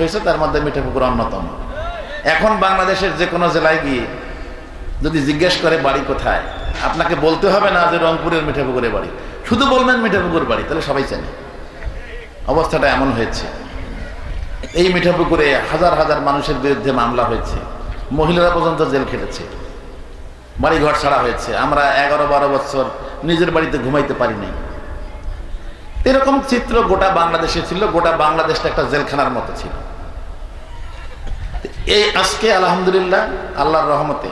হয়েছে, তার মধ্যে মিঠাপুকুর অন্যতম। এখন বাংলাদেশের যে কোনো জেলায় গিয়ে যদি জিজ্ঞেস করে বাড়ি কোথায়, আপনাকে বলতে হবে না যে রংপুরের মিঠাপুকুরের বাড়ি। শুধু বলবেন মিঠাপুকুর বাড়ি, তাহলে সবাই চেনে। অবস্থাটা এমন হয়েছে। এই মিঠাপুকুরে হাজার হাজার মানুষের বিরুদ্ধে মামলা হয়েছে। মহিলারা পর্যন্ত জেল খেটেছে। বাড়ি ঘর ছাড়া হয়েছে। আমরা এগারো বারো বছর নিজের বাড়িতে ঘুমাইতে পারি নাই এরকম চিত্র গোটা বাংলাদেশে ছিল, গোটা বাংলাদেশটা একটা জেলখানার মতো ছিল। এই আজকে আলহামদুলিল্লাহ, আল্লাহর রহমতে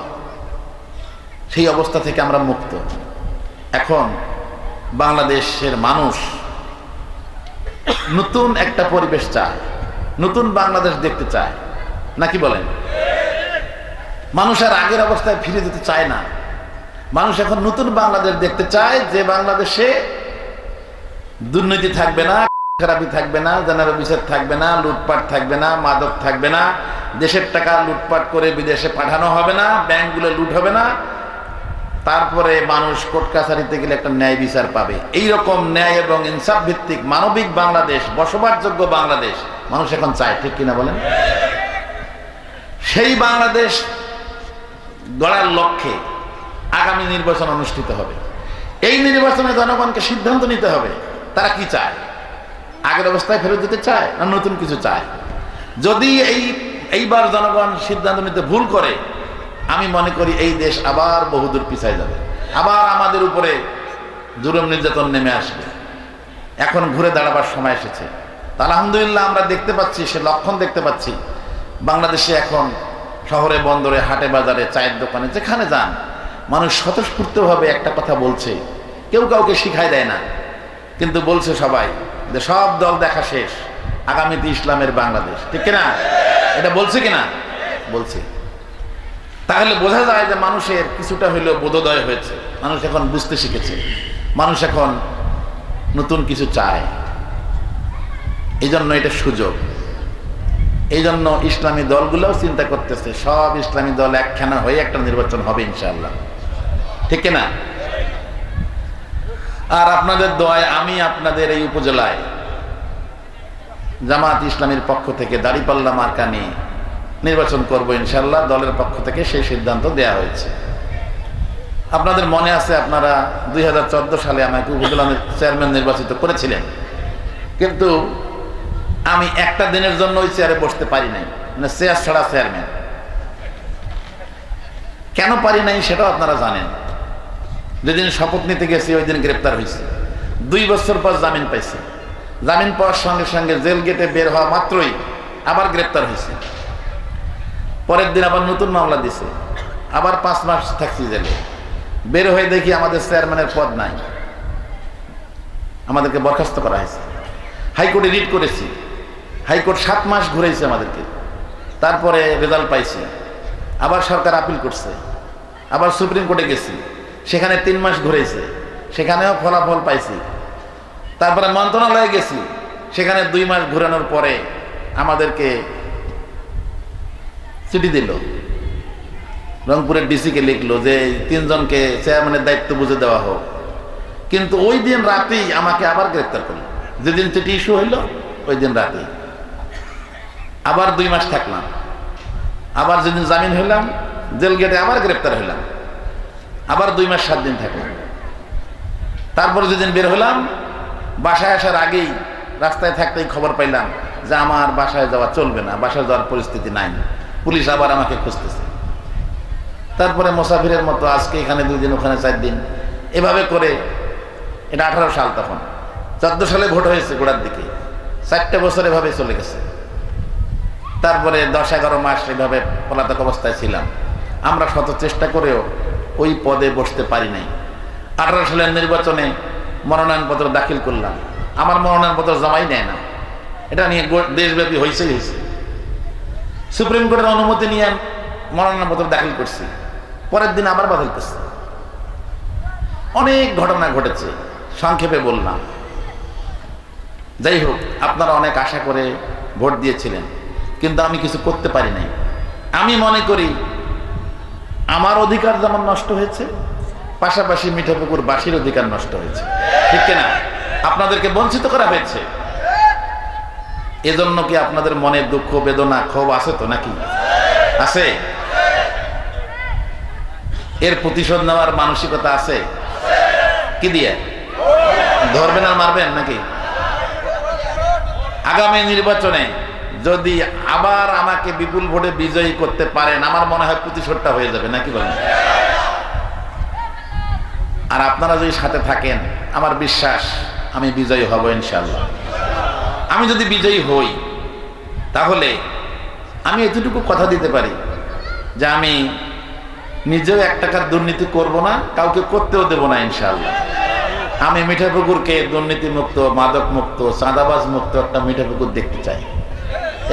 সেই অবস্থা থেকে আমরা মুক্ত। এখন বাংলাদেশের মানুষ নতুন একটা পরিবেশ চায়, নতুন বাংলাদেশ দেখতে চায়। নাকি বলেন? মানুষ আর আগের অবস্থায় ফিরে যেতে চায় না। মানুষ এখন নতুন বাংলাদেশ দেখতে চায় যে বাংলাদেশে দুর্নীতি থাকবে না, খারাপি থাকবে না, জানার বিচার থাকবে না, লুটপাট থাকবে না, মাদক থাকবে না দেশের টাকা লুটপাট করে বিদেশে পাঠানো হবে না, ব্যাংকগুলো লুট হবে না। তারপরে মানুষ কোর্ট কাছারিতে গেলে একটা ন্যায় বিচার পাবে। এই রকম ন্যায় এবং ইনসাফ ভিত্তিক মানবিক বাংলাদেশ, বসবাসযোগ্য বাংলাদেশ মানুষ এখন চায়, ঠিক কিনা বলেন? সেই বাংলাদেশ গড়ার লক্ষ্যে আগামী নির্বাচন অনুষ্ঠিত হবে। এই নির্বাচনে জনগণকে সিদ্ধান্ত নিতে হবে, তারা কি চায়? আগের অবস্থায় ফেরত যেতে চায় না নতুন কিছু চায়? যদি এই এইবার জনগণ সিদ্ধান্ত নিতে ভুল করে, আমি মনে করি এই দেশ আবার বহুদূর পিছায় যাবে। আবার আমাদের উপরে জুলুম নির্যাতন নেমে আসবে। এখন ঘুরে দাঁড়াবার সময় এসেছে। তা আলহামদুলিল্লাহ আমরা দেখতে পাচ্ছি, সে লক্ষণ দেখতে পাচ্ছি। বাংলাদেশে এখন শহরে, বন্দরে, হাটে, বাজারে, চায়ের দোকানে, যেখানে যান, মানুষ স্বতঃস্ফূর্তভাবে একটা কথা বলছে। কেউ কাউকে শিখাই দেয় না। কিন্তু বলছে সবাই যে সব দল দেখা শেষ। আগামীতে ইসলামের বাংলাদেশ। ঠিক কিনা? এটা বলছে কিনা? বলছে। তাহলে বোঝা যায় যে মানুষের কিছুটা হইলেও বোধোদয় হয়েছে। মানুষ এখন বুঝতে শিখেছে। মানুষ এখন নতুন কিছু চায়। এই জন্য এটা সুযোগ। এই জন্য ইসলামী দলগুলোও চিন্তা করতেছে, সব ইসলামী দল একখানা হয়ে একটা নির্বাচন হবে ইনশাআল্লাহ। ঠিক না আর আপনাদের দয় আমি আপনাদের এই উপজেলায় জামাত ইসলামের পক্ষ থেকে দাড়িপাল্লা মার্কা নিয়ে নির্বাচন করব ইনশাল্লাহ, দলের পক্ষ থেকে সেই সিদ্ধান্ত দেয়া হয়েছে। আপনাদের মনে আছে আপনারা দুই হাজার চোদ্দ সালে আমাকে উপজেলা চেয়ারম্যান নির্বাচিত করেছিলেন। কিন্তু আমি একটা দিনের জন্য ওই চেয়ারে বসতে পারি নাই মানে চেয়ার ছাড়া চেয়ারম্যান। কেন পারি নাই সেটাও আপনারা জানেন। যেদিন শপথ নিতে গেছি, ওই দিন গ্রেপ্তার হয়েছে। দুই বছর পর জামিন পাইছে। জামিন পাওয়ার সঙ্গে সঙ্গে জেল গেটে বের হওয়া মাত্রই আবার গ্রেপ্তার হয়েছে। পরের দিন আবার নতুন মামলা দিছে। আবার পাঁচ মাস থাকছি জেলে। বের হয়ে দেখি আমাদের চেয়ারম্যানের পদ নাই। আমাদেরকে বরখাস্ত করা হয়েছে। হাইকোর্টে রিট করেছি। হাইকোর্ট সাত মাস ঘুরেছে আমাদেরকে। তারপরে রেজাল্ট পাইছি। আবার সরকার আপিল করছে। আবার সুপ্রিম কোর্টে গেছি। সেখানে তিন মাস ঘুরেছে সেখানেও ফলাফল পাইছি। তারপরে মন্ত্রণালয়ে গেছি। সেখানে দুই মাস ঘুরানোর পরে আমাদেরকে চিঠি দিল। রংপুরের ডিসিকে লিখলো যে, তিনজনকে চেয়ারম্যানের দায়িত্ব বুঝে দেওয়া হোক। কিন্তু ওই দিন রাতেই আমাকে আবার গ্রেপ্তার করল। যেদিন চিঠি ইস্যু হইল, ওই দিন রাতেই। আবার দুই মাস থাকলাম। আবার যেদিন জামিন হইলাম, জেল গেটে আবার গ্রেপ্তার হইলাম। আবার দুই মাস সাত দিন থাকলাম। তারপর যেদিন বের হলাম বাসায় আসার আগেই রাস্তায় থাকতেই খবর পাইলাম যে আমার বাসায় যাওয়া চলবে না, বাসায় যাওয়ার পরিস্থিতি নাই। পুলিশ আবার আমাকে খুঁজতেছে। তারপরে মোসাফিরের মতো আজকে এখানে দুই দিন, ওখানে চার দিন। এভাবে করে, এটা আঠারো সাল তখন। চোদ্দ সালে ভোট হয়েছে গোড়ার দিকে। চারটে বছর এভাবে চলে গেছে। তারপরে দশ, এগারো মাস এভাবে পলাতক অবস্থায় ছিলাম। আমরা শত চেষ্টা করেও ওই পদে বসতে পারি নাই। আঠারো সালের নির্বাচনে মনোনয়নপত্র দাখিল করলাম। আমার মনোনয়নপত্র জমাই নেয় না। এটা নিয়ে দেশব্যাপী হয়েছেই হয়েছে সুপ্রিম কোর্টের অনুমতি নিয়ে মনোনয়নপত্র দাখিল করছি। পরের দিন আবার বাতিল করছি। অনেক ঘটনা ঘটেছে, সংক্ষেপে বললাম। যাই হোক আপনারা অনেক আশা করে ভোট দিয়েছিলেন, কিন্তু আমি কিছু করতে পারি নাই। আমি মনে করি, আমার অধিকার যেমন নষ্ট হয়েছে পাশাপাশি মিঠাপুকুর বাসীর অধিকার নষ্ট হয়েছে। ঠিক কিনা? আপনাদেরকে বঞ্চিত করা হয়েছে। এজন্য কি আপনাদের মনে দুঃখ, বেদনা, ক্ষোভ আছে তো নাকি? আছে? এর প্রতিশোধ নেওয়ার মানসিকতা আছে? কি দিয়ে? ধরবেন আর মারবেন নাকি? আগামী নির্বাচনে যদি আবার আমাকে বিপুল ভোটে বিজয়ী করতে পারেন, আমার মনে হয় প্রতিশোধটা হয়ে যাবে, নাকি বলেন? আর আপনারা যদি সাথে থাকেন, আমার বিশ্বাস, আমি বিজয়ী হব ইনশাল্লাহ আমি যদি বিজয়ী হই, তাহলে আমি এতটুকু কথা দিতে পারি যে আমি নিজেও এক টাকার দুর্নীতি করব না, কাউকে করতেও দেব না ইনশাল্লাহ আমি মিঠাপুকুরকে দুর্নীতি মুক্ত মাদক মুক্ত চাঁদাবাজ মুক্ত একটা মিঠাপুকুর দেখতে চাই।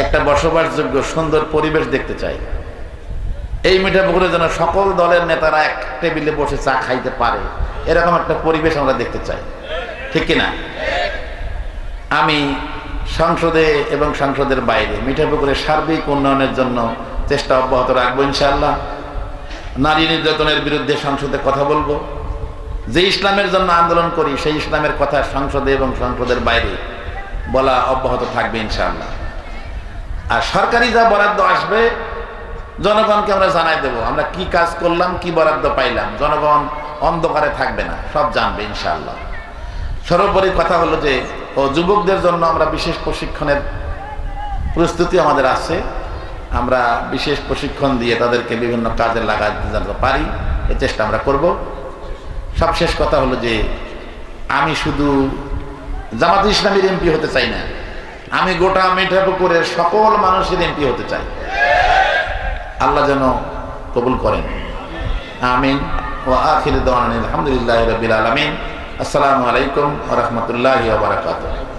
একটা বসবাসযোগ্য, সুন্দর পরিবেশ দেখতে চাই। এই মিঠাপুকুরে যেন সকল দলের নেতারা এক টেবিলে বসে চা খাইতে পারে, এরকম একটা পরিবেশ আমরা দেখতে চাই। ঠিক কিনা? আমি সংসদে এবং সংসদের বাইরে মিঠাপুকুরের সার্বিক উন্নয়নের জন্য চেষ্টা অব্যাহত রাখব ইনশাআল্লাহ। নারী নির্যাতনের বিরুদ্ধে সংসদে কথা বলব। যে ইসলামের জন্য আন্দোলন করি, সেই ইসলামের কথা সংসদে এবং সংসদের বাইরে বলা অব্যাহত থাকবে ইনশাআল্লাহ। আর সরকারি যা বরাদ্দ আসবে জনগণকে আমরা জানাই দেব, আমরা কি কাজ করলাম, কি বরাদ্দ পাইলাম, জনগণ অন্ধকারে থাকবে না, সব জানবে ইনশাআল্লাহ। সর্বোপরি কথা হলো যে, ও যুবকদের জন্য আমরা বিশেষ প্রশিক্ষণের প্রস্তুতি আমাদের আছে। আমরা বিশেষ প্রশিক্ষণ দিয়ে তাদেরকে বিভিন্ন কাজে লাগাতে জানতে পারি, এ চেষ্টা আমরা করব। সবশেষ কথা হলো যে, আমি শুধু জামাত ইসলামীর এমপি হতে চাই না, আমি গোটা মিঠাপুকুরের সকল মানুষের এমপি হতে চাই। আল্লাহ যেন কবুল করেন। আমিন। ও আখির দাওয়ান আলহামদুলিল্লাহ রবিল আলমিন। আসসালামু আলাইকুম রহমতুল্লাহ বারকাতুহ।